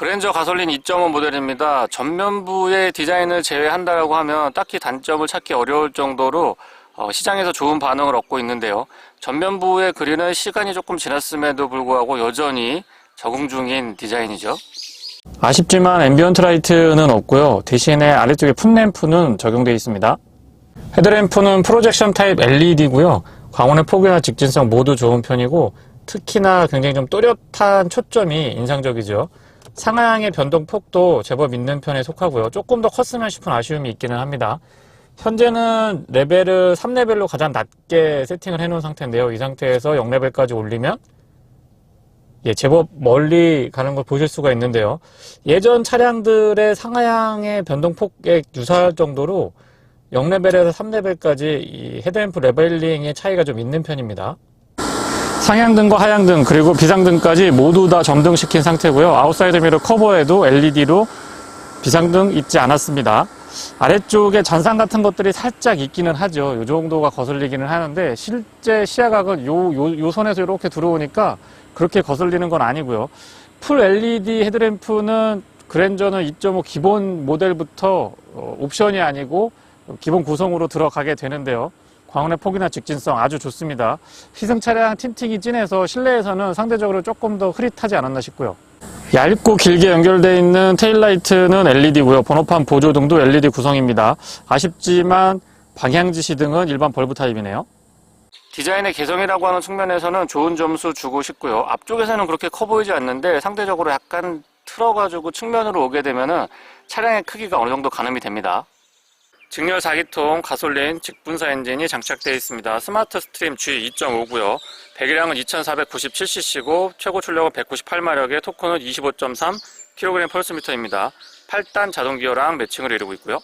그랜저 가솔린 2.5 모델입니다. 전면부의 디자인을 제외한다라고 하면 딱히 단점을 찾기 어려울 정도로 어, 시장에서 좋은 반응을 얻고 있는데요. 전면부의 그릴은 시간이 조금 지났음에도 불구하고 여전히 적응 중인 디자인이죠. 아쉽지만 앰비언트 라이트는 없고요. 대신에 아래쪽에 풋램프는 적용되어 있습니다. 헤드램프는 프로젝션 타입 LED고요. 광원의 폭이나 직진성 모두 좋은 편이고 특히나 굉장히 좀 또렷한 초점이 인상적이죠. 상하향의 변동 폭도 제법 있는 편에 속하고요. 조금 더 컸으면 싶은 아쉬움이 있기는 합니다. 현재는 레벨을 3레벨로 가장 낮게 세팅을 해놓은 상태인데요. 이 상태에서 0레벨까지 올리면 예, 제법 멀리 가는 걸 보실 수가 있는데요. 예전 차량들의 상하향의 변동폭에 유사할 정도로 0레벨에서 3레벨까지 이 헤드램프 레벨링의 차이가 좀 있는 편입니다. 상향등과 하향등 그리고 비상등까지 모두 다 점등시킨 상태고요. 아웃사이드 미러 커버에도 LED로 비상등 있지 않았습니다. 아래쪽에 잔상 같은 것들이 살짝 있기는 하죠. 이 정도가 거슬리기는 하는데 실제 시야각은 요, 요, 요 선에서 이렇게 들어오니까 그렇게 거슬리는 건 아니고요. 풀 LED 헤드램프는 그랜저는 2.5 기본 모델부터 어, 옵션이 아니고 기본 구성으로 들어가게 되는데요. 광원의 폭이나 직진성 아주 좋습니다. 희생 차량 틴팅이 진해서 실내에서는 상대적으로 조금 더 흐릿하지 않았나 싶고요. 얇고 길게 연결되어 있는 테일라이트는 LED고요. 번호판 보조 등도 LED 구성입니다. 아쉽지만 방향지시 등은 일반 벌브 타입이네요. 디자인의 개성이라고 하는 측면에서는 좋은 점수 주고 싶고요. 앞쪽에서는 그렇게 커 보이지 않는데 상대적으로 약간 틀어가지고 측면으로 오게 되면은 차량의 크기가 어느 정도 가늠이 됩니다. 직렬 4기통 가솔린 직분사 엔진이 장착되어 있습니다. 스마트 스트림 G2.5고요. 배기량은 2497cc고 최고 출력은 198마력에 토크는 25.3kg 펄스미터입니다. 8단 자동 기어랑 매칭을 이루고 있고요.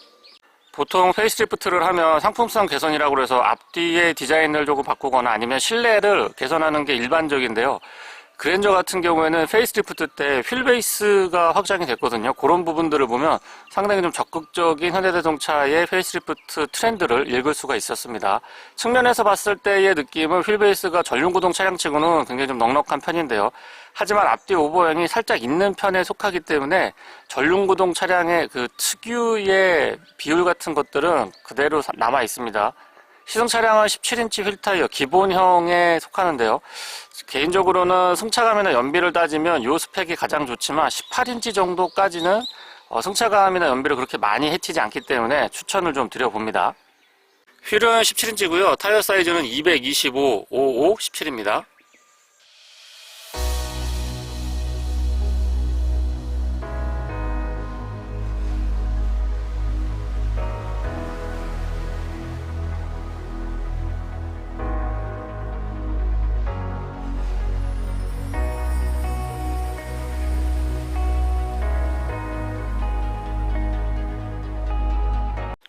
보통 페이스리프트를 하면 상품성 개선이라고 해서 앞뒤의 디자인을 조금 바꾸거나 아니면 실내를 개선하는 게 일반적인데요. 그랜저 같은 경우에는 페이스리프트 때 휠베이스가 확장이 됐거든요. 그런 부분들을 보면 상당히 좀 적극적인 현대자동차의 페이스리프트 트렌드를 읽을 수가 있었습니다. 측면에서 봤을 때의 느낌은 휠베이스가 전륜구동 차량 치고는 굉장히 좀 넉넉한 편인데요. 하지만 앞뒤 오버형이 살짝 있는 편에 속하기 때문에 전륜구동 차량의 그 특유의 비율 같은 것들은 그대로 남아 있습니다. 시승 차량은 17인치 휠 타이어 기본형에 속하는데요. 개인적으로는 승차감이나 연비를 따지면 요 스펙이 가장 좋지만 18인치 정도까지는 어, 승차감이나 연비를 그렇게 많이 해치지 않기 때문에 추천을 좀 드려봅니다. 휠은 17인치고요. 타이어 사이즈는 225, 55, 17입니다.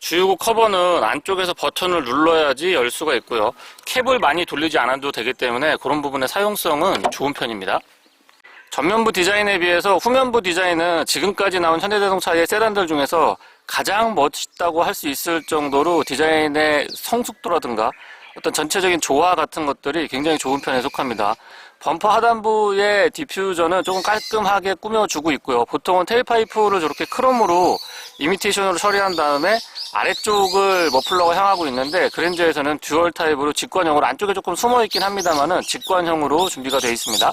주유구 커버는 안쪽에서 버튼을 눌러야지 열 수가 있고요. 캡을 많이 돌리지 않아도 되기 때문에 그런 부분의 사용성은 좋은 편입니다. 전면부 디자인에 비해서 후면부 디자인은 지금까지 나온 현대자동차의 세단들 중에서 가장 멋있다고 할 수 있을 정도로 디자인의 성숙도라든가 어떤 전체적인 조화 같은 것들이 굉장히 좋은 편에 속합니다. 범퍼 하단부의 디퓨저는 조금 깔끔하게 꾸며주고 있고요. 보통은 테일파이프를 저렇게 크롬으로 이미테이션으로 처리한 다음에 아래쪽을 머플러가 향하고 있는데 그랜저에서는 듀얼 타입으로 직관형으로 안쪽에 조금 숨어 있긴 합니다만은 직관형으로 준비가 되어 있습니다.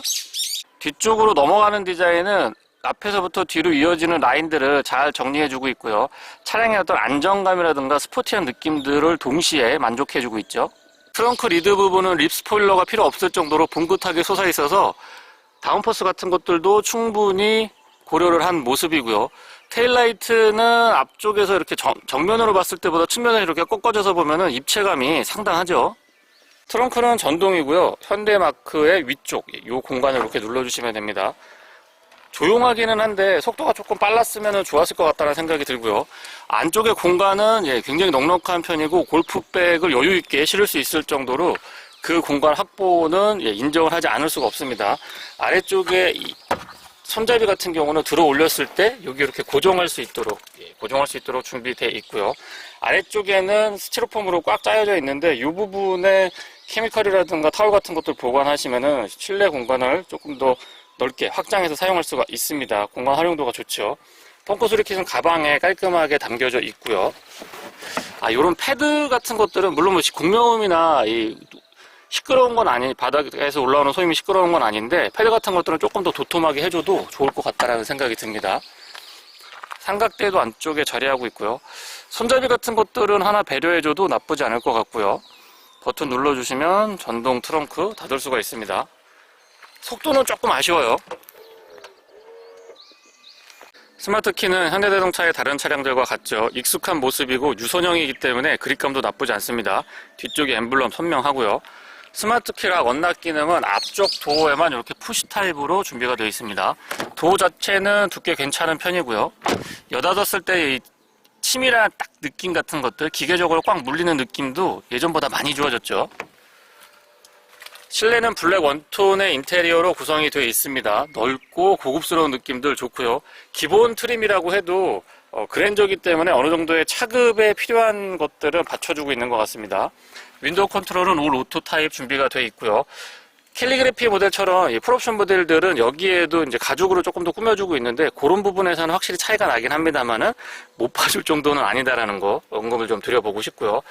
뒤쪽으로 넘어가는 디자인은 앞에서부터 뒤로 이어지는 라인들을 잘 정리해주고 있고요. 차량의 어떤 안정감이라든가 스포티한 느낌들을 동시에 만족해주고 있죠. 트렁크 리드 부분은 립 스포일러가 필요 없을 정도로 봉긋하게 솟아 있어서 다운포스 같은 것들도 충분히 고려를 한 모습이고요. 테일라이트는 앞쪽에서 이렇게 정, 정면으로 봤을 때보다 측면에 이렇게 꺾어져서 보면은 입체감이 상당하죠. 트렁크는 전동이고요. 현대마크의 위쪽, 이 공간을 이렇게 눌러주시면 됩니다. 조용하기는 한데 속도가 조금 빨랐으면 좋았을 것 같다는 생각이 들고요. 안쪽의 공간은 예, 굉장히 넉넉한 편이고 골프백을 여유 있게 실을 수 있을 정도로 그 공간 확보는 예, 인정을 하지 않을 수가 없습니다. 아래쪽에 이 손잡이 같은 경우는 들어 올렸을 때 여기 이렇게 고정할 수 있도록 예, 고정할 수 있도록 준비되어 있고요. 아래쪽에는 스티로폼으로 꽉 짜여져 있는데 이 부분에 케미컬이라든가 타올 같은 것들 보관하시면은 실내 공간을 조금 더 넓게 확장해서 사용할 수가 있습니다. 공간 활용도가 좋죠. 펑크 소리킷은 가방에 깔끔하게 담겨져 있고요. 아, 요런 패드 같은 것들은 물론 뭐 공명음이나 이 시끄러운 건 아니, 바닥에서 올라오는 소음이 시끄러운 건 아닌데 패드 같은 것들은 조금 더 도톰하게 해줘도 좋을 것 같다라는 생각이 듭니다. 삼각대도 안쪽에 자리하고 있고요. 손잡이 같은 것들은 하나 배려해줘도 나쁘지 않을 것 같고요. 버튼 눌러주시면 전동 트렁크 닫을 수가 있습니다. 속도는 조금 아쉬워요. 스마트 키는 현대자동차의 다른 차량들과 같죠. 익숙한 모습이고 유선형이기 때문에 그립감도 나쁘지 않습니다. 뒤쪽에 엠블럼 선명하고요. 스마트 키라 원납 기능은 앞쪽 도어에만 이렇게 푸시 타입으로 준비가 되어 있습니다. 도어 자체는 두께 괜찮은 편이고요. 여닫았을 때이 치밀한 딱 느낌 같은 것들, 기계적으로 꽉 물리는 느낌도 예전보다 많이 좋아졌죠. 실내는 블랙 원톤의 인테리어로 구성이 되어 있습니다. 넓고 고급스러운 느낌들 좋고요. 기본 트림이라고 해도 어, 그랜저기 때문에 어느 정도의 차급에 필요한 것들은 받쳐주고 있는 것 같습니다. 윈도우 컨트롤은 올 오토 타입 준비가 되어 있고요. 캘리그래피 모델처럼 이 풀옵션 모델들은 여기에도 이제 가죽으로 조금 더 꾸며주고 있는데 그런 부분에서는 확실히 차이가 나긴 합니다만은 못 봐줄 정도는 아니다라는 거 언급을 좀 드려보고 싶고요.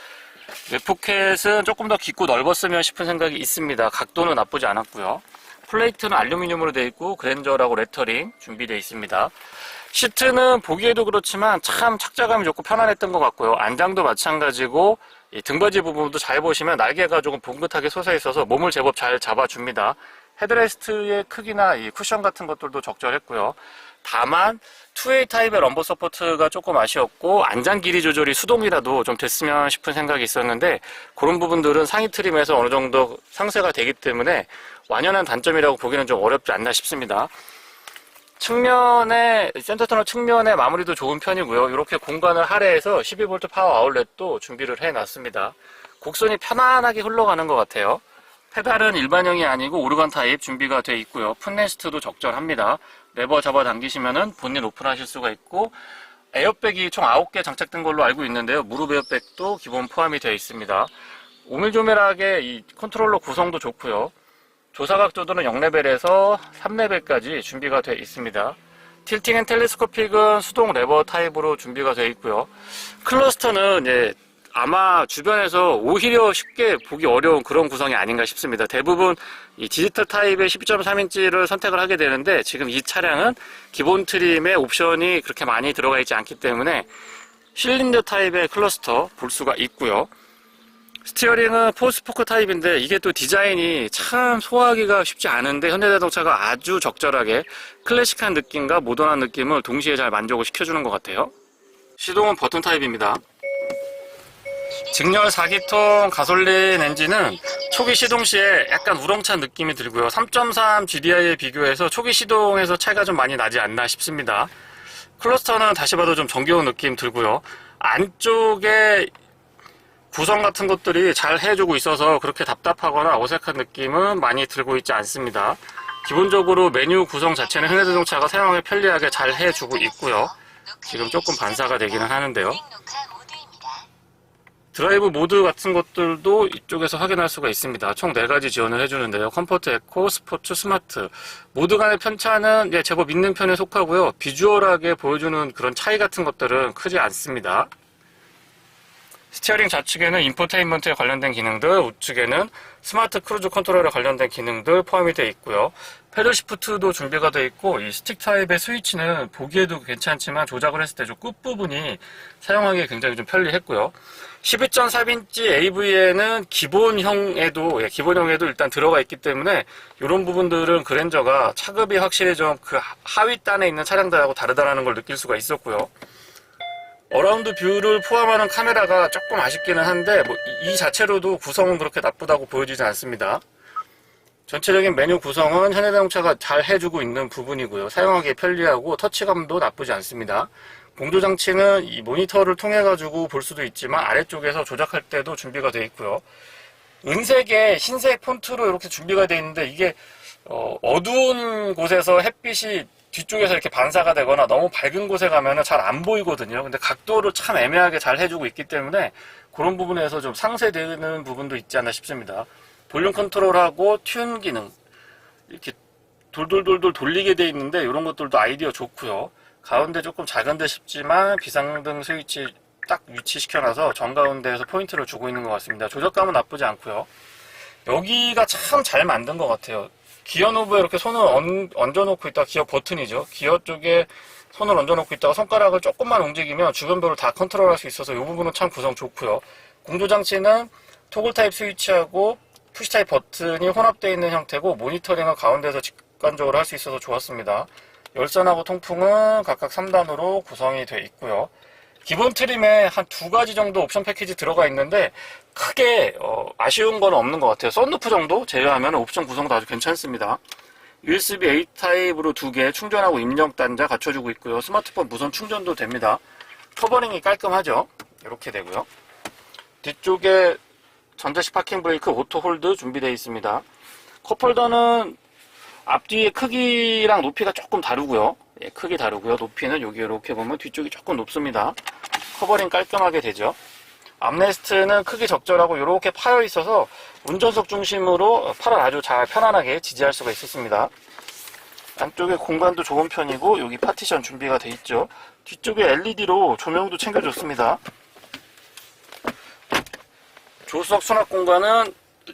웹포켓은 조금 더 깊고 넓었으면 싶은 생각이 있습니다. 각도는 나쁘지 않았고요. 플레이트는 알루미늄으로 되어 있고 그랜저라고 레터링 준비되어 있습니다. 시트는 보기에도 그렇지만 참 착자감이 좋고 편안했던 것 같고요. 안장도 마찬가지고 이 등받이 부분도 잘 보시면 날개가 조금 봉긋하게 솟아 있어서 몸을 제법 잘 잡아줍니다. 헤드레스트의 크기나 이 쿠션 같은 것들도 적절했고요. 다만 2A 타입의 럼버 서포트가 조금 아쉬웠고 안장 길이 조절이 수동이라도 좀 됐으면 싶은 생각이 있었는데 그런 부분들은 상위 트림에서 어느 정도 상쇄가 되기 때문에 완연한 단점이라고 보기는 좀 어렵지 않나 싶습니다. 측면에 센터 터널 측면에 마무리도 좋은 편이고요. 이렇게 공간을 할애해서 12V 파워 아울렛도 준비를 해놨습니다. 곡선이 편안하게 흘러가는 것 같아요. 페달은 일반형이 아니고 오르간 타입 준비가 되어 있고요. 풋레스트도 적절합니다. 레버 잡아당기시면은 본인 오픈하실 수가 있고 에어백이 총 9개 장착된 걸로 알고 있는데요. 무릎 에어백도 기본 포함이 되어 있습니다. 오밀조밀하게 이 컨트롤러 구성도 좋고요. 조사각도들은 0레벨에서 3레벨까지 준비가 되어 있습니다. 틸팅 앤 텔레스코픽은 수동 레버 타입으로 준비가 되어 있고요. 클러스터는 이제 아마 주변에서 오히려 쉽게 보기 어려운 그런 구성이 아닌가 싶습니다. 대부분 이 디지털 타입의 12.3인치를 선택을 하게 되는데 지금 이 차량은 기본 트림에 옵션이 그렇게 많이 들어가 있지 않기 때문에 실린더 타입의 클러스터 볼 수가 있고요. 스티어링은 포스포크 타입인데 이게 또 디자인이 참 소화하기가 쉽지 않은데 현대자동차가 아주 적절하게 클래식한 느낌과 모던한 느낌을 동시에 잘 만족을 시켜주는 것 같아요. 시동은 버튼 타입입니다. 직렬 4기통 가솔린 엔진은 초기 시동 시에 약간 우렁찬 느낌이 들고요. 3.3 GDI에 비교해서 초기 시동에서 차이가 좀 많이 나지 않나 싶습니다. 클러스터는 다시 봐도 좀 정겨운 느낌 들고요. 안쪽에 구성 같은 것들이 잘 해주고 있어서 그렇게 답답하거나 어색한 느낌은 많이 들고 있지 않습니다. 기본적으로 메뉴 구성 자체는 현대자동차가 사용하기 편리하게 잘 해주고 있고요. 지금 조금 반사가 되기는 하는데요. 드라이브 모드 같은 것들도 이쪽에서 확인할 수가 있습니다. 총 4가지 지원을 해주는데요. 컴포트, 에코, 스포츠, 스마트. 모드 간의 편차는 예, 제법 있는 편에 속하고요. 비주얼하게 보여주는 그런 차이 같은 것들은 크지 않습니다. 스티어링 좌측에는 인포테인먼트에 관련된 기능들, 우측에는 스마트 크루즈 컨트롤에 관련된 기능들 포함이 되어 있고요. 패들 시프트도 준비가 되어 있고 이 스틱 타입의 스위치는 보기에도 괜찮지만 조작을 했을 때 좀 끝부분이 사용하기 굉장히 좀 편리했고요. 12.4인치 AV에는 기본형에도 예, 기본형에도 일단 들어가 있기 때문에 이런 부분들은 그랜저가 차급이 확실히 좀 그 하위 단에 있는 차량들하고 다르다는 걸 느낄 수가 있었고요. 어라운드 뷰를 포함하는 카메라가 조금 아쉽기는 한데 뭐 이 자체로도 구성은 그렇게 나쁘다고 보여지지 않습니다. 전체적인 메뉴 구성은 현대자동차가 잘 해주고 있는 부분이고요. 사용하기 편리하고 터치감도 나쁘지 않습니다. 공조 장치는 이 모니터를 통해 가지고 볼 수도 있지만 아래쪽에서 조작할 때도 준비가 되어 있고요. 은색에 흰색 폰트로 이렇게 준비가 되어 있는데 이게 어, 어두운 곳에서 햇빛이 뒤쪽에서 이렇게 반사가 되거나 너무 밝은 곳에 가면은 잘 안 보이거든요. 근데 각도를 참 애매하게 잘 해주고 있기 때문에 그런 부분에서 좀 상쇄되는 부분도 있지 않나 싶습니다. 볼륨 컨트롤하고 튠 기능 이렇게 돌돌돌돌 돌리게 돼 있는데 이런 것들도 아이디어 좋고요. 가운데 조금 작은 데 싶지만 비상등 스위치 딱 위치시켜놔서 정가운데에서 포인트를 주고 있는 것 같습니다. 조작감은 나쁘지 않고요. 여기가 참 잘 만든 것 같아요. 기어 노브에 이렇게 손을 얹, 얹어놓고 있다 기어 버튼이죠. 기어 쪽에 손을 얹어놓고 있다가 손가락을 조금만 움직이면 주변별로 다 컨트롤할 수 있어서 이 부분은 참 구성 좋고요. 공조 장치는 토글 타입 스위치하고 푸시 타입 버튼이 혼합되어 있는 형태고 모니터링은 가운데서 직관적으로 할 수 있어서 좋았습니다. 열선하고 통풍은 각각 3단으로 구성이 되어 있고요. 기본 트림에 한 두 가지 정도 옵션 패키지 들어가 있는데 크게 어, 아쉬운 건 없는 것 같아요. 썬루프 정도 제외하면 옵션 구성도 아주 괜찮습니다. USB A 타입으로 두 개 충전하고 입력 단자 갖춰주고 있고요. 스마트폰 무선 충전도 됩니다. 커버링이 깔끔하죠. 이렇게 되고요. 뒤쪽에 전자식 파킹 브레이크 오토 홀드 준비되어 있습니다. 컵홀더는 앞뒤의 크기랑 높이가 조금 다르고요. 예, 크기 다르고요. 높이는 여기 이렇게 보면 뒤쪽이 조금 높습니다. 커버링 깔끔하게 되죠. 암레스트는 크기 적절하고 이렇게 파여 있어서 운전석 중심으로 팔을 아주 잘 편안하게 지지할 수가 있었습니다. 안쪽에 공간도 좋은 편이고 여기 파티션 준비가 돼 있죠. 뒤쪽에 LED로 조명도 챙겨줬습니다. 조수석 수납 공간은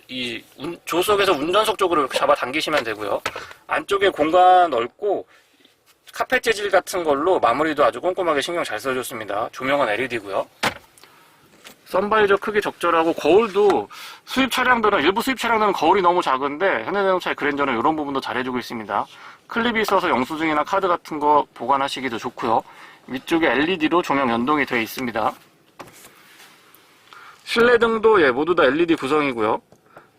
이 운- 조수석에서 운전석 쪽으로 이렇게 잡아 당기시면 되고요. 안쪽에 공간 넓고 카펫 재질 같은 걸로 마무리도 아주 꼼꼼하게 신경 잘 써줬습니다. 조명은 LED고요. 선바이저 크기 적절하고 거울도 수입 차량들은 일부 수입 차량들은 거울이 너무 작은데 현대자동차의 그랜저는 이런 부분도 잘해주고 있습니다. 클립이 있어서 영수증이나 카드 같은 거 보관하시기도 좋고요. 위쪽에 LED로 조명 연동이 되어 있습니다. 실내 등도 예, 모두 다 LED 구성이고요.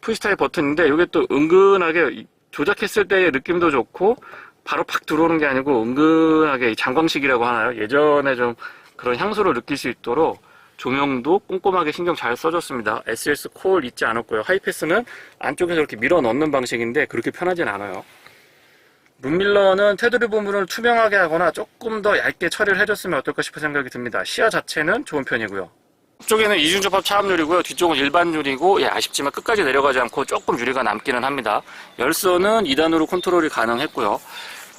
푸시타입 버튼인데 이게 또 은근하게 이- 조작했을 때의 느낌도 좋고 바로 팍 들어오는 게 아니고 은근하게 이 장광식이라고 하나요? 예전에 좀 그런 향수를 느낄 수 있도록 조명도 꼼꼼하게 신경 잘 써줬습니다. SLS 콜 있지 않았고요. 하이패스는 안쪽에서 이렇게 밀어 넣는 방식인데 그렇게 편하진 않아요. 룸밀러는 테두리 부분을 투명하게 하거나 조금 더 얇게 처리를 해줬으면 어떨까 싶은 생각이 듭니다. 시야 자체는 좋은 편이고요. 앞쪽에는 이중접합 차압유리고요. 뒤쪽은 일반 유리고 예, 아쉽지만 끝까지 내려가지 않고 조금 유리가 남기는 합니다. 열선은 2단으로 컨트롤이 가능했고요.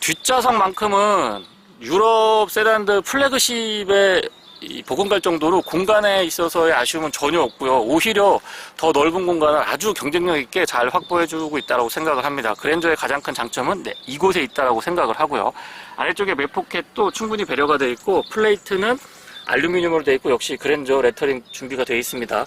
뒷좌석만큼은 유럽 세단들 플래그십의 이 복원갈 정도로 공간에 있어서의 아쉬움은 전혀 없고요. 오히려 더 넓은 공간을 아주 경쟁력 있게 잘 확보해주고 있다고 생각을 합니다. 그랜저의 가장 큰 장점은 네, 이곳에 있다고 생각을 하고요. 아래쪽에 맥포켓도 충분히 배려가 되어 있고 플레이트는 알루미늄으로 되어 있고 역시 그랜저 레터링 준비가 되어 있습니다.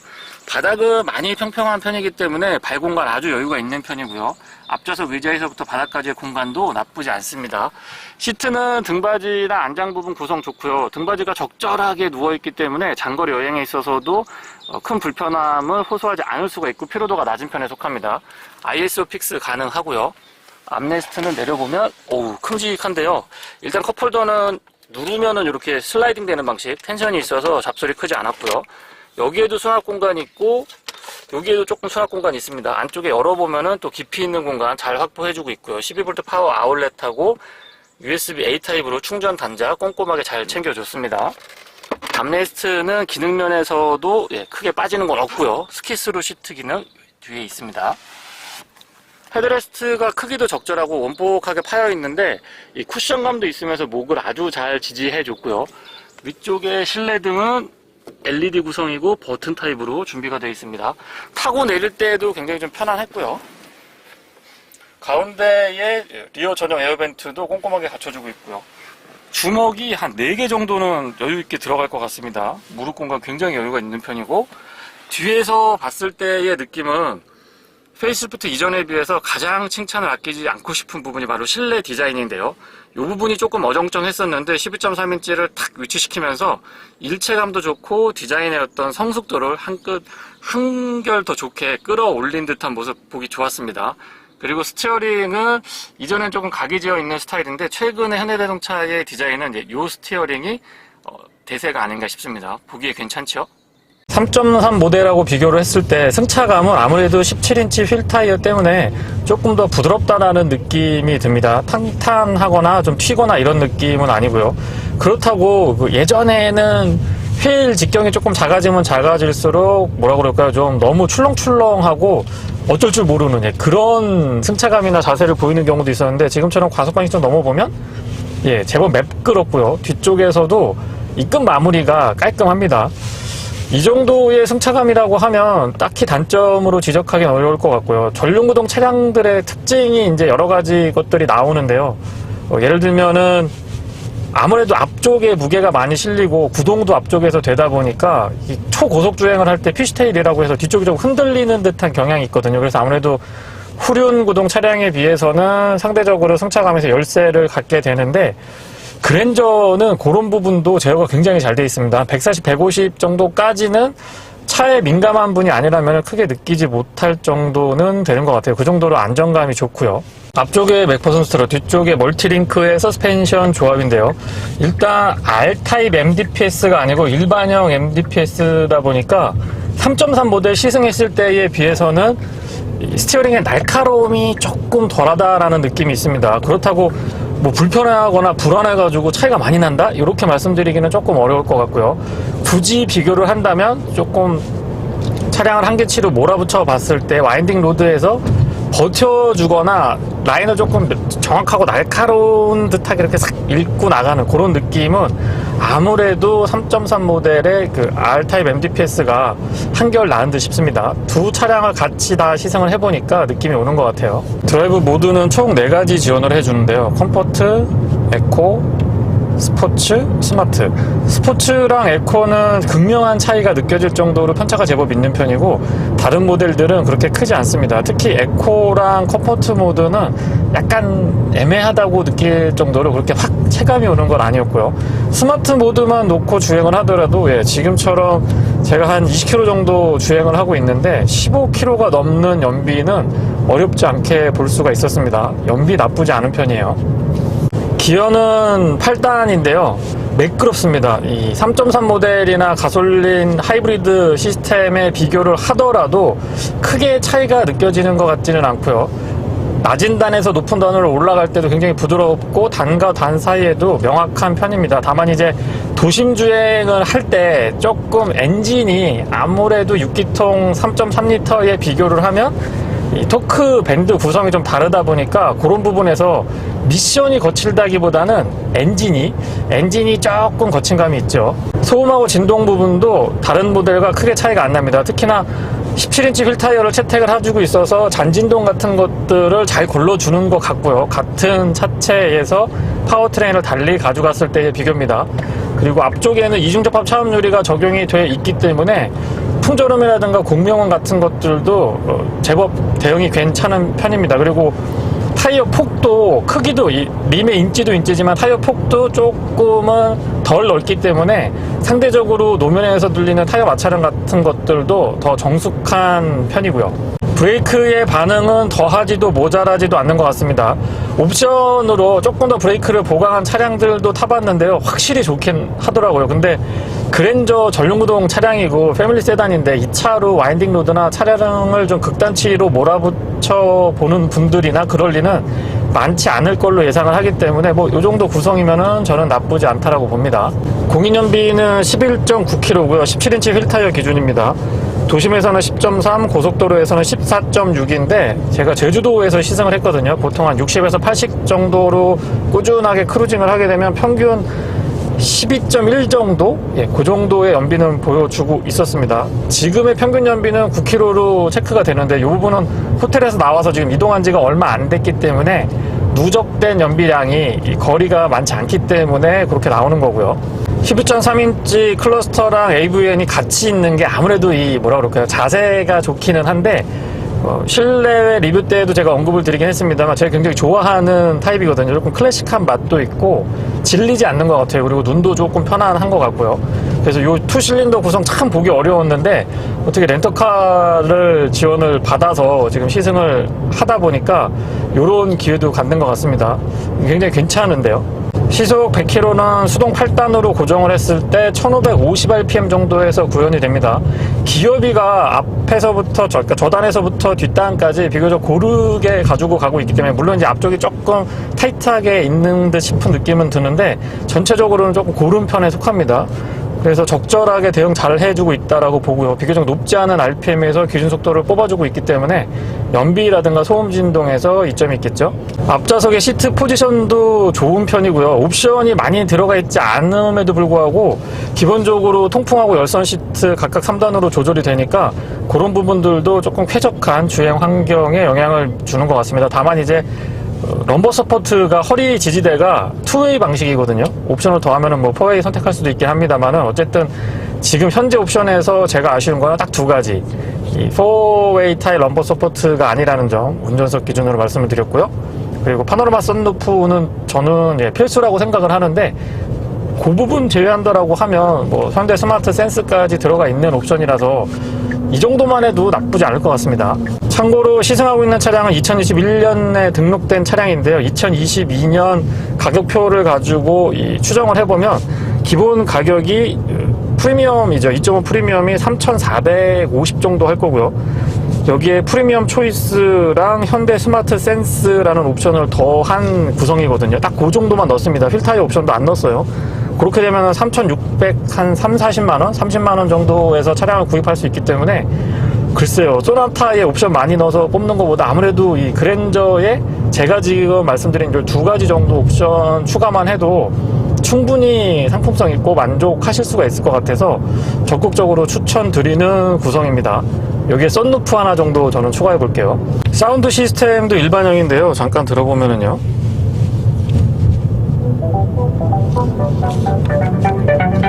바닥은 많이 평평한 편이기 때문에 발 공간 아주 여유가 있는 편이고요. 앞좌석 의자에서부터 바닥까지의 공간도 나쁘지 않습니다. 시트는 등받이나 안장 부분 구성 좋고요. 등받이가 적절하게 누워있기 때문에 장거리 여행에 있어서도 어, 큰 불편함을 호소하지 않을 수가 있고 피로도가 낮은 편에 속합니다. ISO 픽스 가능하고요. 암레스트는 내려보면 오우 큼직한데요. 일단 컵홀더는 누르면은 이렇게 슬라이딩 되는 방식 텐션이 있어서 잡소리 크지 않았고요. 여기에도 수납 공간이 있고 여기에도 조금 수납 공간이 있습니다. 안쪽에 열어보면은 또 깊이 있는 공간 잘 확보해주고 있고요. 12V 파워 아울렛하고 USB A 타입으로 충전 단자 꼼꼼하게 잘 챙겨줬습니다. 암레스트는 기능 면에서도 예, 크게 빠지는 건 없고요. 스키스루 시트 기능 뒤에 있습니다. 헤드레스트가 크기도 적절하고 원복하게 파여 있는데 이 쿠션감도 있으면서 목을 아주 잘 지지해 줬고요. 위쪽에 실내 등은 LED 구성이고 버튼 타입으로 준비가 되어 있습니다. 타고 내릴 때에도 굉장히 좀 편안했고요. 가운데에 리어 전용 에어벤트도 꼼꼼하게 갖춰주고 있고요. 주먹이 한 4개 정도는 여유 있게 들어갈 것 같습니다. 무릎 공간 굉장히 여유가 있는 편이고 뒤에서 봤을 때의 느낌은 페이스리프트 이전에 비해서 가장 칭찬을 아끼지 않고 싶은 부분이 바로 실내 디자인인데요. 이 부분이 조금 어정쩡했었는데 12.3인치를 탁 위치시키면서 일체감도 좋고 디자인의 어떤 성숙도를 한끗 한결 더 좋게 끌어올린 듯한 모습 보기 좋았습니다. 그리고 스티어링은 이전엔 조금 각이 지어 있는 스타일인데 최근에 현대자동차의 디자인은 이 스티어링이 어, 대세가 아닌가 싶습니다. 보기에 괜찮죠? 3.3 모델하고 비교를 했을 때 승차감은 아무래도 17인치 휠 타이어 때문에 조금 더 부드럽다라는 느낌이 듭니다. 탄탄하거나 좀 튀거나 이런 느낌은 아니고요. 그렇다고 그 예전에는 휠 직경이 조금 작아지면 작아질수록 뭐라 그럴까요? 좀 너무 출렁출렁하고 어쩔 줄 모르는 예, 그런 승차감이나 자세를 보이는 경우도 있었는데 지금처럼 과속 방식 좀 넘어보면 예 제법 매끄럽고요 뒤쪽에서도 입끝 마무리가 깔끔합니다 이 정도의 승차감이라고 하면 딱히 단점으로 지적하기는 어려울 것 같고요 전륜구동 차량들의 특징이 이제 여러 가지 것들이 나오는데요 어, 예를 들면은 아무래도 앞쪽에 무게가 많이 실리고 구동도 앞쪽에서 되다 보니까 이 초고속 주행을 할 때 피시테일이라고 해서 뒤쪽이 좀 흔들리는 듯한 경향이 있거든요. 그래서 아무래도 후륜 구동 차량에 비해서는 상대적으로 승차감에서 열세를 갖게 되는데 그랜저는 그런 부분도 제어가 굉장히 잘 돼 있습니다. 140, 150 정도까지는 차에 민감한 분이 아니라면 크게 느끼지 못할 정도는 되는 것 같아요. 그 정도로 안정감이 좋고요. 앞쪽에 맥퍼슨 스트러, 뒤쪽에 멀티링크의 서스펜션 조합인데요. 일단 R타입 MDPS가 아니고 일반형 MDPS다 보니까 3.3 모델 시승했을 때에 비해서는 이 스티어링의 날카로움이 조금 덜하다라는 느낌이 있습니다. 그렇다고 뭐 불편하거나 불안해가지고 차이가 많이 난다? 이렇게 말씀드리기는 조금 어려울 것 같고요. 굳이 비교를 한다면 조금 차량을 한계치로 몰아붙여 봤을 때 와인딩 로드에서 버텨주거나 라인을 조금 정확하고 날카로운 듯하게 이렇게 싹 읽고 나가는 그런 느낌은 아무래도 3.3 모델의 그 R타입 MDPS가 한결 나은 듯 싶습니다. 두 차량을 같이 다 시승을 해보니까 느낌이 오는 것 같아요. 드라이브 모드는 총 4가지 지원을 해주는데요. 컴포트, 에코, 스포츠, 스마트. 스포츠랑 에코는 극명한 차이가 느껴질 정도로 편차가 제법 있는 편이고 다른 모델들은 그렇게 크지 않습니다. 특히 에코랑 컴포트 모드는 약간 애매하다고 느낄 정도로 그렇게 확 체감이 오는 건 아니었고요. 스마트 모드만 놓고 주행을 하더라도 예, 지금처럼 제가 한 20km 정도 주행을 하고 있는데 15km가 넘는 연비는 어렵지 않게 볼 수가 있었습니다. 연비 나쁘지 않은 편이에요. 기어는 8단인데요. 매끄럽습니다. 이 3.3 모델이나 가솔린 하이브리드 시스템에 비교를 하더라도 크게 차이가 느껴지는 것 같지는 않고요. 낮은 단에서 높은 단으로 올라갈 때도 굉장히 부드럽고 단과 단 사이에도 명확한 편입니다. 다만 이제 도심 주행을 할 때 조금 엔진이 아무래도 6기통 3.3L에 비교를 하면 이 토크 밴드 구성이 좀 다르다 보니까 그런 부분에서 미션이 거칠다기보다는 엔진이 엔진이 조금 거친 감이 있죠. 소음하고 진동 부분도 다른 모델과 크게 차이가 안 납니다. 특히나 17인치 휠 타이어를 채택을 해주고 있어서 잔진동 같은 것들을 잘 걸러주는 것 같고요. 같은 차체에서 파워트레인을 달리 가져갔을 때의 비교입니다. 그리고 앞쪽에는 이중접합 차음 유리가 적용이 돼 있기 때문에 풍절음이라든가 공명원 같은 것들도 어, 제법 대응이 괜찮은 편입니다. 그리고 타이어 폭도 크기도 이 림의 인지도 인지지만 타이어 폭도 조금은 덜 넓기 때문에 상대적으로 노면에서 들리는 타이어 마찰음 같은 것들도 더 정숙한 편이고요. 브레이크의 반응은 더하지도 모자라지도 않는 것 같습니다. 옵션으로 조금 더 브레이크를 보강한 차량들도 타봤는데요. 확실히 좋긴 하더라고요. 근데 그랜저 전륜구동 차량이고 패밀리 세단인데 이 차로 와인딩 로드나 차량을 좀 극단치로 몰아붙여 보는 분들이나 그럴 리는 많지 않을 걸로 예상을 하기 때문에 뭐 이 정도 구성이면은 저는 나쁘지 않다라고 봅니다. 공인연비는 11.9km고요. 17인치 휠 타이어 기준입니다. 도심에서는 10.3, 고속도로에서는 14.6인데 제가 제주도에서 시승을 했거든요. 보통 한 60에서 80 정도로 꾸준하게 크루징을 하게 되면 평균 12.1 정도? 예, 그 정도의 연비는 보여주고 있었습니다. 지금의 평균 연비는 9km로 체크가 되는데 이 부분은 호텔에서 나와서 지금 이동한 지가 얼마 안 됐기 때문에 누적된 연비량이 이 거리가 많지 않기 때문에 그렇게 나오는 거고요. 12.3인치 클러스터랑 AVN이 같이 있는 게 아무래도 이 뭐라 그럴까요? 자세가 좋기는 한데 어, 실내외 리뷰 때도 제가 언급을 드리긴 했습니다만 제가 굉장히 좋아하는 타입이거든요. 조금 클래식한 맛도 있고 질리지 않는 것 같아요. 그리고 눈도 조금 편안한 것 같고요. 그래서 이 투실린더 구성 참 보기 어려웠는데 어떻게 렌터카를 지원을 받아서 지금 시승을 하다 보니까 이런 기회도 갖는 것 같습니다. 굉장히 괜찮은데요. 시속 100km는 수동 8단으로 고정을 했을 때 1550rpm 정도에서 구현이 됩니다. 기어비가 앞에서부터 저, 그러니까 저단에서부터 뒷단까지 비교적 고르게 가지고 가고 있기 때문에 물론 이제 앞쪽이 조금 타이트하게 있는 듯 싶은 느낌은 드는데 전체적으로는 조금 고른 편에 속합니다. 그래서 적절하게 대응 잘 해주고 있다라고 보고요. 비교적 높지 않은 RPM에서 기준 속도를 뽑아주고 있기 때문에 연비라든가 소음 진동에서 이점이 있겠죠. 앞좌석의 시트 포지션도 좋은 편이고요. 옵션이 많이 들어가 있지 않음에도 불구하고 기본적으로 통풍하고 열선 시트 각각 3단으로 조절이 되니까 그런 부분들도 조금 쾌적한 주행 환경에 영향을 주는 것 같습니다. 다만 이제 어, 럼버 서포트가 허리 지지대가 투웨이 방식이거든요. 옵션을 더하면은 뭐 포웨이 선택할 수도 있긴 합니다만은 어쨌든 지금 현재 옵션에서 제가 아쉬운 거는 딱 두 가지. 이 포웨이 타입 럼버 서포트가 아니라는 점 운전석 기준으로 말씀을 드렸고요. 그리고 파노라마 썬루프는 저는 예, 필수라고 생각을 하는데 그 부분 제외한다라고 하면 뭐 현대 스마트 센스까지 들어가 있는 옵션이라서 이 정도만 해도 나쁘지 않을 것 같습니다. 참고로 시승하고 있는 차량은 2021년에 등록된 차량인데요. 2022년 가격표를 가지고 이 추정을 해보면 기본 가격이 프리미엄이죠. 2.5 프리미엄이 3,450 정도 할 거고요. 여기에 프리미엄 초이스랑 현대 스마트 센스라는 옵션을 더한 구성이거든요. 딱 그 정도만 넣습니다. 휠타이 옵션도 안 넣었어요. 그렇게 되면 3,600, 한 3, 40만원? 30만원 정도에서 차량을 구입할 수 있기 때문에 글쎄요. 소나타에 옵션 많이 넣어서 뽑는 것보다 아무래도 이 그랜저에 제가 지금 말씀드린 이두 가지 정도 옵션 추가만 해도 충분히 상품성 있고 만족하실 수가 있을 것 같아서 적극적으로 추천드리는 구성입니다. 여기에 썬루프 하나 정도 저는 추가해 볼게요. 사운드 시스템도 일반형인데요. 잠깐 들어보면은요. Thank you.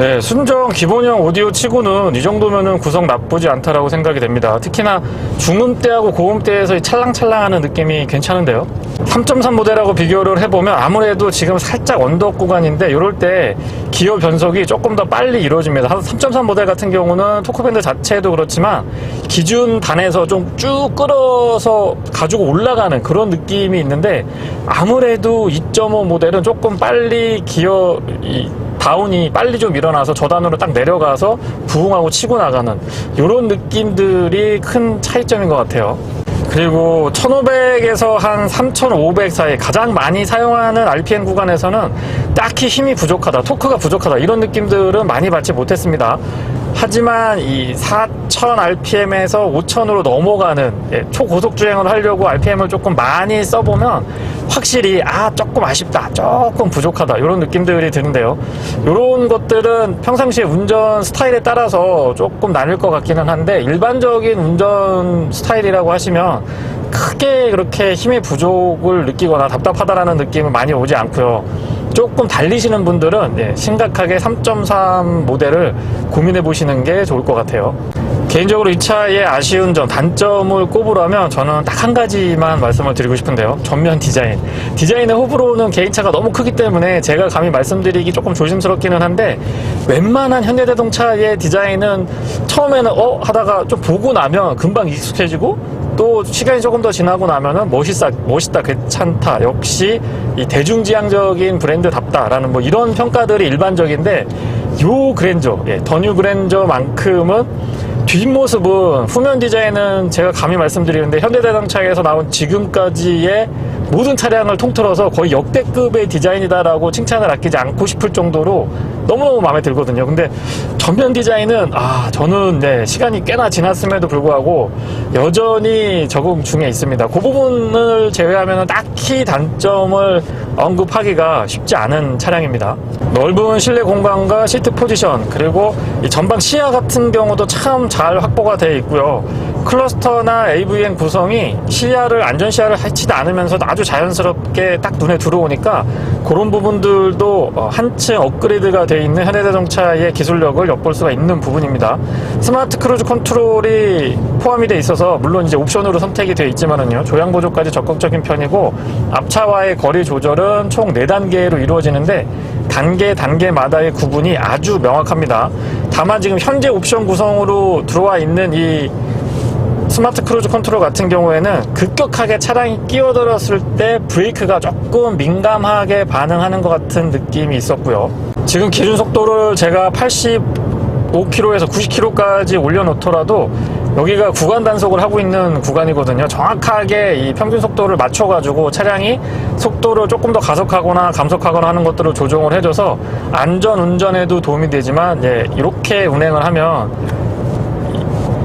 네, 순정 기본형 오디오 치고는 이 정도면은 구성 나쁘지 않다라고 생각이 됩니다. 특히나 중음대하고 고음대에서 이 찰랑찰랑하는 느낌이 괜찮은데요. 3.3 모델하고 비교를 해보면 아무래도 지금 살짝 언덕 구간인데 이럴 때 기어 변속이 조금 더 빨리 이루어집니다. 3.3 모델 같은 경우는 토크밴드 자체도 그렇지만 기준 단에서 좀 쭉 끌어서 가지고 올라가는 그런 느낌이 있는데 아무래도 2.5 모델은 조금 빨리 기어 이 다운이 빨리 좀 일어나서 저단으로 딱 내려가서 부응하고 치고 나가는 이런 느낌들이 큰 차이점인 것 같아요. 그리고 1500에서 한 3500 사이 가장 많이 사용하는 RPM 구간에서는 딱히 힘이 부족하다, 토크가 부족하다 이런 느낌들은 많이 받지 못했습니다. 하지만 이 4000 RPM에서 5000으로 넘어가는 예, 초고속 주행을 하려고 RPM을 조금 많이 써보면 확실히 아 조금 아쉽다, 조금 부족하다 이런 느낌들이 드는데요. 이런 것들은 평상시에 운전 스타일에 따라서 조금 나뉠 것 같기는 한데 일반적인 운전 스타일이라고 하시면 크게 그렇게 힘의 부족을 느끼거나 답답하다라는 느낌은 많이 오지 않고요. 조금 달리시는 분들은 예, 심각하게 3.3 모델을 고민해 보시는 게 좋을 것 같아요. 개인적으로 이 차의 아쉬운 점, 단점을 꼽으라면 저는 딱 한 가지만 말씀을 드리고 싶은데요. 전면 디자인. 디자인의 호불호는 개인차가 너무 크기 때문에 제가 감히 말씀드리기 조금 조심스럽기는 한데 웬만한 현대자동차의 디자인은 처음에는 어? 하다가 좀 보고 나면 금방 익숙해지고 또 시간이 조금 더 지나고 나면은 멋있다, 멋있다, 괜찮다. 역시 이 대중지향적인 브랜드답다라는 뭐 이런 평가들이 일반적인데 요 그랜저, 예, 더뉴 그랜저만큼은 뒷모습은 후면 디자인은 제가 감히 말씀드리는데 현대자동차에서 나온 지금까지의 모든 차량을 통틀어서 거의 역대급의 디자인이다라고 칭찬을 아끼지 않고 싶을 정도로 너무너무 마음에 들거든요. 근데 전면 디자인은 아 저는 네, 시간이 꽤나 지났음에도 불구하고 여전히 적응 중에 있습니다. 그 부분을 제외하면 딱히 단점을 언급하기가 쉽지 않은 차량입니다. 넓은 실내 공간과 시트 포지션 그리고 이 전방 시야 같은 경우도 참 잘 확보가 되어 있고요. 클러스터나 AVM 구성이 시야를 안전 시야를 해치지 않으면서도 아주 자연스럽게 딱 눈에 들어오니까 그런 부분들도 어, 한층 업그레이드가 되어 있는 현대자동차의 기술력을 엿볼 수가 있는 부분입니다. 스마트 크루즈 컨트롤이 포함이 돼 있어서 물론 이제 옵션으로 선택이 되어 있지만은요 조향 보조까지 적극적인 편이고 앞차와의 거리 조절은 총 4단계로 이루어지는데 단계 단계마다의 구분이 아주 명확합니다. 다만 지금 현재 옵션 구성으로 들어와 있는 이 스마트 크루즈 컨트롤 같은 경우에는 급격하게 차량이 끼어들었을 때 브레이크가 조금 민감하게 반응하는 것 같은 느낌이 있었고요. 지금 기준 속도를 제가 85km에서 90km까지 올려놓더라도 여기가 구간 단속을 하고 있는 구간이거든요. 정확하게 이 평균 속도를 맞춰가지고 차량이 속도를 조금 더 가속하거나 감속하거나 하는 것들을 조정을 해줘서 안전 운전에도 도움이 되지만 예, 이렇게 운행을 하면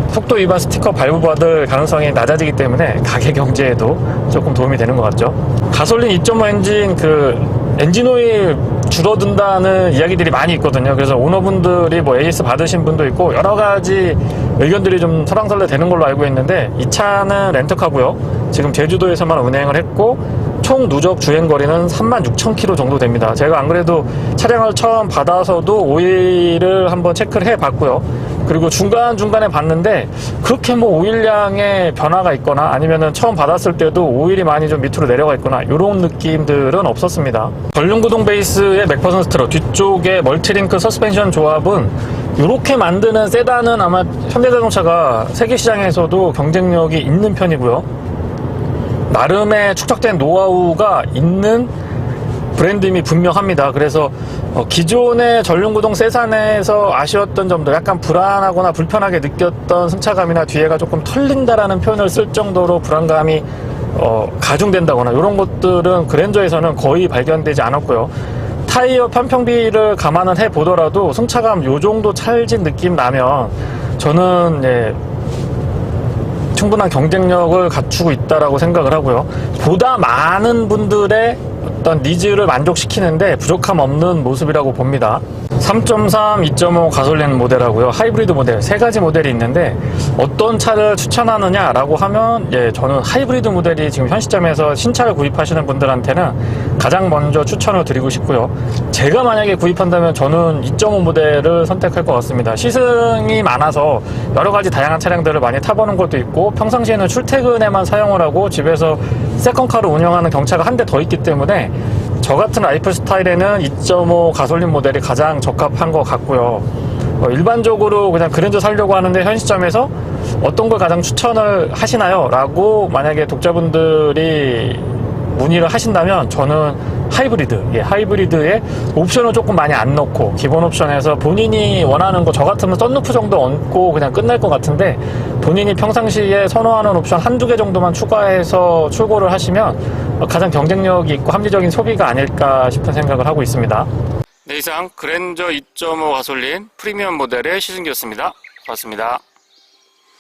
속도 위반 스티커 발부받을 가능성이 낮아지기 때문에 가계 경제에도 조금 도움이 되는 것 같죠. 가솔린 2.5 엔진 그 엔진 오일 줄어든다는 이야기들이 많이 있거든요. 그래서 오너분들이 뭐 AS 받으신 분도 있고 여러 가지 의견들이 좀 설왕설래 되는 걸로 알고 있는데 이 차는 렌트카고요. 지금 제주도에서만 운행을 했고 총 누적 주행 거리는 36,000km 정도 됩니다. 제가 안 그래도 차량을 처음 받아서도 오일을 한번 체크를 해 봤고요. 그리고 중간중간에 봤는데 그렇게 뭐 오일량에 변화가 있거나 아니면은 처음 받았을 때도 오일이 많이 좀 밑으로 내려가 있거나 이런 느낌들은 없었습니다. 전륜구동 베이스의 맥퍼슨 스트러 뒤쪽에 멀티링크 서스펜션 조합은 이렇게 만드는 세단은 아마 현대자동차가 세계 시장에서도 경쟁력이 있는 편이고요. 나름의 축적된 노하우가 있는 브랜드임이 분명합니다. 그래서 어, 기존의 전륜구동 세산에서 아쉬웠던 점도 약간 불안하거나 불편하게 느꼈던 승차감이나 뒤에가 조금 털린다라는 표현을 쓸 정도로 불안감이 어, 가중된다거나 이런 것들은 그랜저에서는 거의 발견되지 않았고요. 타이어 편평비를 감안을 해 보더라도 승차감 요 정도 찰진 느낌 나면 저는 예, 충분한 경쟁력을 갖추고 있다라고 생각을 하고요. 보다 많은 분들의 어떤 니즈를 만족시키는데 부족함 없는 모습이라고 봅니다. 3.3, 2.5 가솔린 모델하고요. 하이브리드 모델 세 가지 모델이 있는데 어떤 차를 추천하느냐라고 하면 예, 저는 하이브리드 모델이 지금 현 시점에서 신차를 구입하시는 분들한테는 가장 먼저 추천을 드리고 싶고요. 제가 만약에 구입한다면 저는 2.5 모델을 선택할 것 같습니다. 시승이 많아서 여러 가지 다양한 차량들을 많이 타보는 것도 있고 평상시에는 출퇴근에만 사용을 하고 집에서 세컨카를 운영하는 경차가 한 대 더 있기 때문에 저 같은 라이프 스타일에는 2.5 가솔린 모델이 가장 적합한 것 같고요. 어, 일반적으로 그냥 그랜저 살려고 하는데 현 시점에서 어떤 걸 가장 추천을 하시나요? 라고 만약에 독자분들이 문의를 하신다면 저는 하이브리드, 예, 하이브리드에 옵션을 조금 많이 안 넣고 기본 옵션에서 본인이 원하는 거 저 같으면 썬루프 정도 얹고 그냥 끝날 것 같은데 본인이 평상시에 선호하는 옵션 한두 개 정도만 추가해서 출고를 하시면 가장 경쟁력이 있고 합리적인 소비가 아닐까 싶은 생각을 하고 있습니다. 네, 이상 그랜저 2.5 가솔린 프리미엄 모델의 시승기였습니다. 고맙습니다.